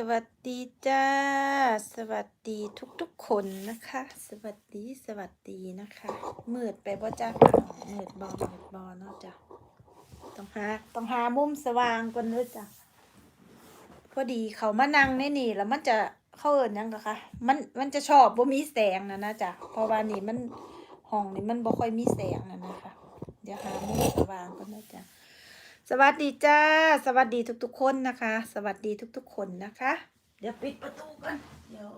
สวัสดีจ้า สวัสดีทุกๆคนนะคะ สวัสดีสวัสดีนะคะมืดไปบ่จ้ามืดบอมืดบอเนาะจ้ะต้องหาต้องหามุมสว่างก่อนด้อจ้ะพอดีเขามานั่งในนี่แล้วมันจะเข้าเอินหยังกะคะมันมันจะชอบบ่มีแสงนะนะจ้ะเพราะว่านี่มันห้องนี่มันบ่ค่อยมีแสงนะนะคะ เดี๋ยวหามุมสว่างก่อนเด้อจ้ะ สวัสดีจ้า สวัสดีทุกๆคนนะคะ สวัสดีทุกๆคนนะคะ เดี๋ยวปิดประตูกันเดี๋ยว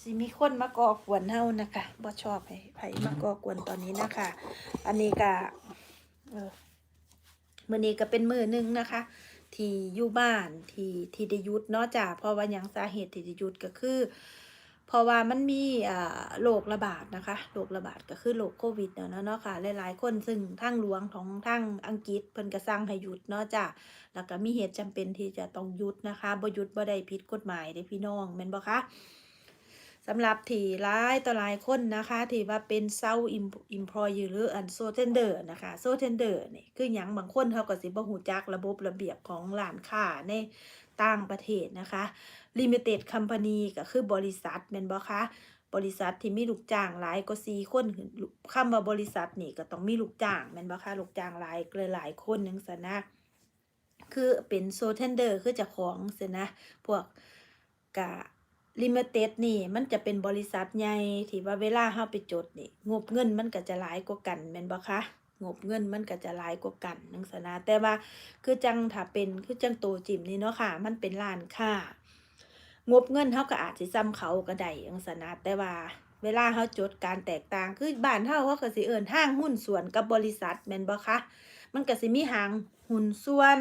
สิมีคนมาก่อกวนเฮานะคะบ่ชอบให้ไผมาก่อกวนตอนนี้นะคะ อันนี้ก็เออมื้อนี้ก็เป็นมือหนึ่งนะคะ ที่อยู่บ้านที่ที่ได้หยุดเนาะจ้ะเพราะว่าหยังสาเหตุที่ได้หยุดก็คือ เพราะว่ามันมีอ่าโรคระบาดนะคะโรคระบาดก็คือโรคโควิดเนาะเนาะค่ะหลายๆ คนซึ่งทางหลวงของทางอังกฤษเพิ่นก็สั่งให้หยุดเนาะจ้ะแล้วก็มีเหตุจำเป็นที่จะต้องหยุดนะคะบ่หยุดบ่ได้ผิดกฎหมายเด้พี่น้องแม่นบ่คะสำหรับที่หลายต่อหลายคนนะคะที่ว่าเป็นเซาอิมอิมพลอยหรืออันโซเทนเดอร์นะคะโซเทนเดอร์นี่คือหยังบางคนเขาก็สิบ่ฮู้จักระบบระเบียบของร้านค้าใน ต่างประเทศนะคะ Limited Company ก็คือบริษัทแม่นบ่คะบริษัทที่มีลูกจ้างหลายกว่า4คนขึ้นคำว่าบริษัทนี่ก็ต้องมีลูกจ้างแม่นบ่คะลูกจ้างหลายเลยหลายคนจังซั่นนะคือเป็นโซเทนเดอร์คือเจ้าของซินะพวกกะลิมิเต็ดนี่มันจะเป็นบริษัทใหญ่ที่ว่าเวลาเฮาไปจดนี่งบเงินมันก็จะหลายกว่ากันแม่นบ่คะ งบเงินมันก็จะหลายกว่ากันจังซั่นะแต่ว่าคือจังถ้าเป็นคือจังโตจิมนี่เนาะค่ะ มันเป็นร้านค้างบเงินเขาก็อาจสิซ้ำเขาก็ได้จังซั่นะแต่ว่าเวลาเขาจดการแตกต่างคือบ้านเฮาเขาก็สิเอิ้นห้างหุ้นส่วนกับบริษัทแมนบ่คะมันก็สิมีห้างหุ้นส่วน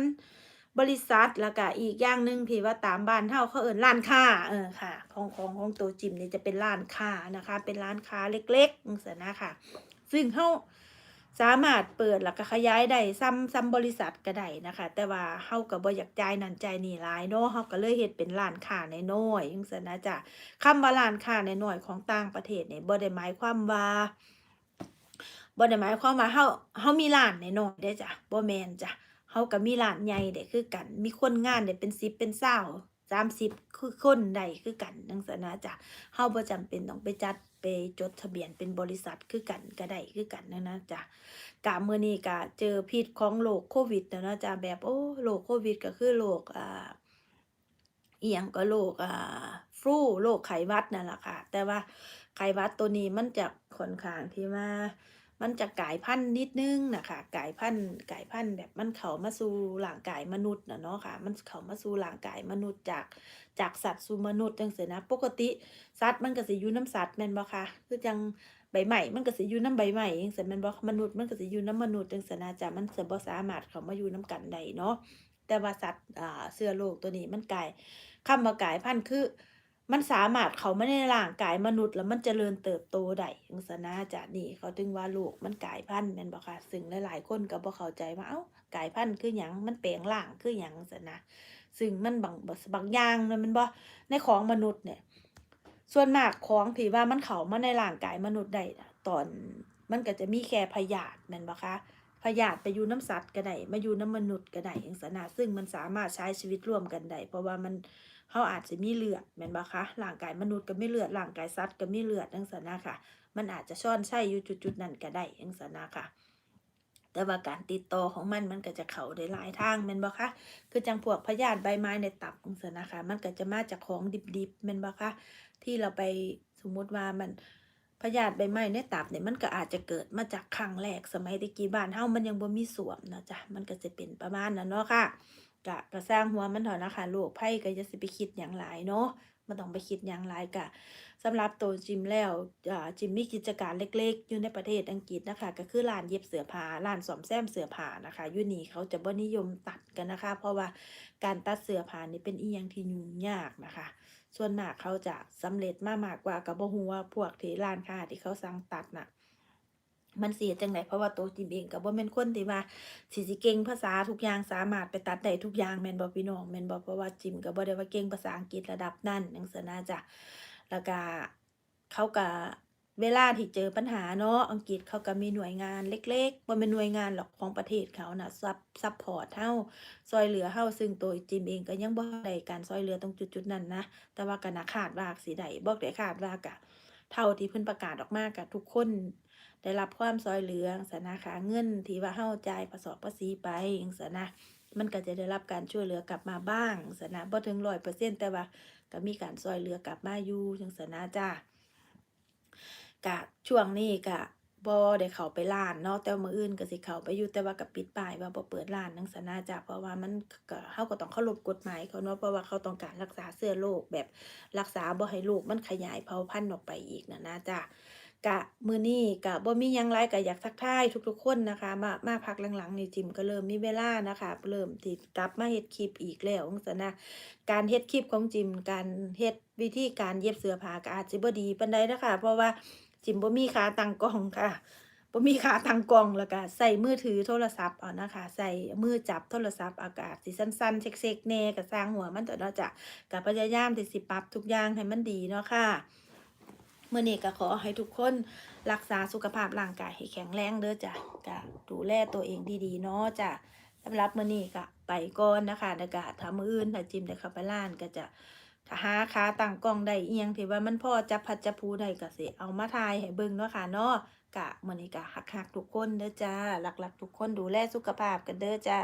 บริษัทแล้วก็อีกอย่างหนึ่งที่ว่าตามบ้านเฮาเขาเอิ้นร้านค้าเออค่ะ ของของของตัวจิมนี่จะเป็นร้านค้านะคะ เป็นร้านค้าเล็กๆจังซั่นนะค่ะ ซึ่งเฮา สามารถเปิดแล้วก็ขยายได้ซ้ำซ้ำบริษัทก็ได้นะคะ แต่ว่าเฮาก็บ่อยากจ่ายนั่นจ่ายนี่หลายเนาะเฮาก็เลยเฮ็ดเป็นร้านค้าน้อยๆจังซั่นนะจ้ะคำว่าร้านค้าน้อยๆของต่างประเทศเนี่ยบ่ได้หมายความว่าบ่ได้หมายความว่าเฮาเฮามีร้านน้อยๆเด้จ้ะบ่แม่นจ้ะเฮาก็มีร้านใหญ่ได้คือกัน มีคนงานได้เป็น10เป็น20 30คือคนได้คือกันจังซั่นนะจ้ะเฮาบ่จำเป็นต้องไปจัด ไปจดทะเบียนเป็นบริษัทคือกันก็ได้คือกันนะนะจ้ะกะมื้อนี้ก็เจอพิษของโรคโควิดนะนะจ้ะแบบโอ้โรคโควิดก็คือโรคอ่าอียงก็โรคอ่าฟลูโรคไขวัดนั่นแหละค่ะ แต่ว่าไขวัดตัวนี้มันจะค่อนข้างที่ว่า มันจะกลายพันธุ์นิดนึงนะคะกลายพันธุ์กลายพันธุ์แบบมันเข้ามาสู่ร่างกายมนุษย์นะเนาะค่ะ มันเข้ามาสู่ร่างกายมนุษย์จากจากสัตว์สู่มนุษย์จังซี้นะ ปกติสัตว์มันก็สิอยู่นำสัตว์แม่นบ่คะคือจังใบไม้มันก็สิอยู่นำใบไม้จังซี้แม่นบ่มนุษย์มันก็สิอยู่นำมนุษย์จังซี้นะจ้ะมันจะบ่สามารถเข้ามาอยู่นำกันได้เนาะแต่ว่าสัตว์เชื้อโรคตัวนี้มันกลายคำว่ากลายพันธุ์คือ มันสามารถเข้ามาในร่างกายมนุษย์ แล้วมันเจริญเติบโตได้จังซี้นะจ้ะนี่เขาถึงว่าโรคมันกลายพันธุ์แม่นบ่คะซึ่งหลายๆคนก็บ่เข้าใจว่าเอ้ากลายพันธุ์คือหยังมันแปลงร่างคือหยังจังซี้นะซึ่งมันบางบางอย่างน่ะม่นบ่ในของมนุษย์เนี่ย ส่วนมากของที่ว่ามันเขามาในร่างกายมนุษย์ได้ตอนมันก็จะมีแค่พยาธิแม่นบ่คะพยาธิไปอยู่น้ำสัตว์ก็ได้มาอยู่น้ำมนุษย์ก็ได้จังซี้นะซึ่งมันสามารถใช้ชีวิตร่วมกันได้เพราะว่ามัน เราอาจสิมีเลือดแม่นบ่คะร่างกายมนุษย์ก็มีเลือดร่างกายสัตว์ก็มีเลือดจังซี้นะค่ะ มันอาจจะซ่อนใช้อยู่จุดๆนั้นก็ได้จังซี้นะค่ะแต่ว่าการติดต่อของมันมันก็จะเข้าได้หลายทางแม่นบ่คะคือจังพวกพยาธิใบไม้ในตับจังซี้นะคะ มันก็จะมาจากของดิบๆแม่นบ่คะที่เราไปสมมุติว่ามันพยาธิใบไม้ในตับเนี่ยมันก็อาจจะเกิดมาจากครั้งแรกสมัยตะกี้บ้านเฮามันยังบ่มีสวมนะจ้ะมันก็จะเป็นประมาณนั้นเนาะค่ะ ก็ก็สร้างหัวมันเถาะนะคะโรคภัยก็อย่าสิไปคิดหยังหลายเนาะบ่ต้องไปคิดหยังหลายก็สำหรับตัวจิมแล้วจิมมีกิจการเล็กๆ อยู่ในประเทศอังกฤษนะคะ ก็คือร้านเย็บเสื้อผ้าร้านซ่อมแซมเสื้อผ้านะคะยูนี่เขาจะบ่นิยมตัดกันนะคะ เพราะว่าการตัดเสื้อผ้านี่เป็นอีหยังที่ยุ่งยากนะคะ ส่วนมากเขาจะสำเร็จมากมากกว่าก็บ่ฮู้ว่าพวกที่ร้านค้าที่เขาสั่งตัดน่ะ มันสิเฮ็ดจั่งใดเพราะว่าตัวจิมเองก็บ่แม่นคนที่ว่าสิสิเก่งภาษาทุกอย่างสามารถไปตัดได้ทุกอย่างแม่นบ่พี่น้องแม่นบ่เพราะว่าจิมก็บ่ได้ว่าเก่งภาษาอังกฤษระดับนั้นจังซี้นะจ้ะแล้วก็เขาก็เวลาที่เจอปัญหาเนาะอังกฤษเขาก็มีหน่วยงานเล็กๆบ่แม่นหน่วยงานหรอกของประเทศเขาน่ะซับซัปพอร์ตเฮาช่วยเหลือเฮาซึ่งตัวจิมเองก็ยังบ่ได้การช่วยเหลือตรงจุดๆนั้นนะแต่ว่าก็นาคาดว่าสิได้บ่ได้คาดว่าก็ เท่าที่เพิ่นประกาศออกมาก็ทุกคน ได้รับความซอยเหลืองสนะคะเงินที่ว่าเฮาจ่ายภาษาภาษีไปอย่างสนะมันก็จะได้รับการช่วยเหลือกลับมาบ้างจังซี้นะบ่ถึง100%แต่ว่าก็มีการซอยเหลือกลับมาอยู่จังซี้นะจ้ากะช่วงนี้กะ บ่ได้เข้าไปร้านเนาะแต่มื้ออื่นก็สิเข้าไปอยู่แต่ว่าก็ปิดป้ายว่าบ่เปิดร้านจังซั้นนะจ้ะเพราะว่ามันก็เราก็ต้องเคารพกฎหมายเขาเนาะเพราะว่าเขาต้องการรักษาเชื้อโรคแบบรักษาบ่ให้โรคมันขยายเผ่าพันธุ์ออกไปอีกน่ะนะจ้ะกะมื้อนี้ก็บ่มียังหลายก็อยากทักทายทุกๆคนนะคะ มามาพักหลังๆนี่จิมก็เริ่มมีเวลานะคะ เริ่มที่กลับมาเฮ็ดคลิปอีกแล้วจังซั้นนะการเฮ็ดคลิปของจิมการเฮ็ดวิธีการเย็บเสื้อผ้าก็อาจสิบ่ดีปานใดเด้อค่ะเพราะว่า จิมบ่มีขาตั้งกล้องค่ะบ่มีขาตั้งกล้องแล้วก็ใช้มือถือโทรศัพท์เอานะคะใช้มือจับโทรศัพท์อากาศสิสั่นๆเซ็กๆแน่ก็สร้างหัวมันเถอะเนาะจ้ะก็พยายามที่สิปรับทุกอย่างให้มันดีเนาะค่ะเมื้อนี้ก็ขอให้ทุกคนรักษาสุขภาพร่างกายให้แข็งแรงเด้อจ้ะก็ดูแลตัวเองดีๆเนาะจ้ะสำหรับเมื้อนี้ก็ไปก่อนนะคะแล้วก็ถ้ามื้ออื่นถ้าจิมได้เข้าไปร้านก็จะ ถ้าหาขาตั้งกล้องได้อียงที่ว่ามันพอจะพัดจะพูได้ก็สิเอามาถ่ายให้เบิ่งเนาะค่ะเนาะกะมื้อนี้ก็ฮักๆทุกคนเด้อจ้าหลักๆทุกคนดูแลสุขภาพกันเด้อจ้า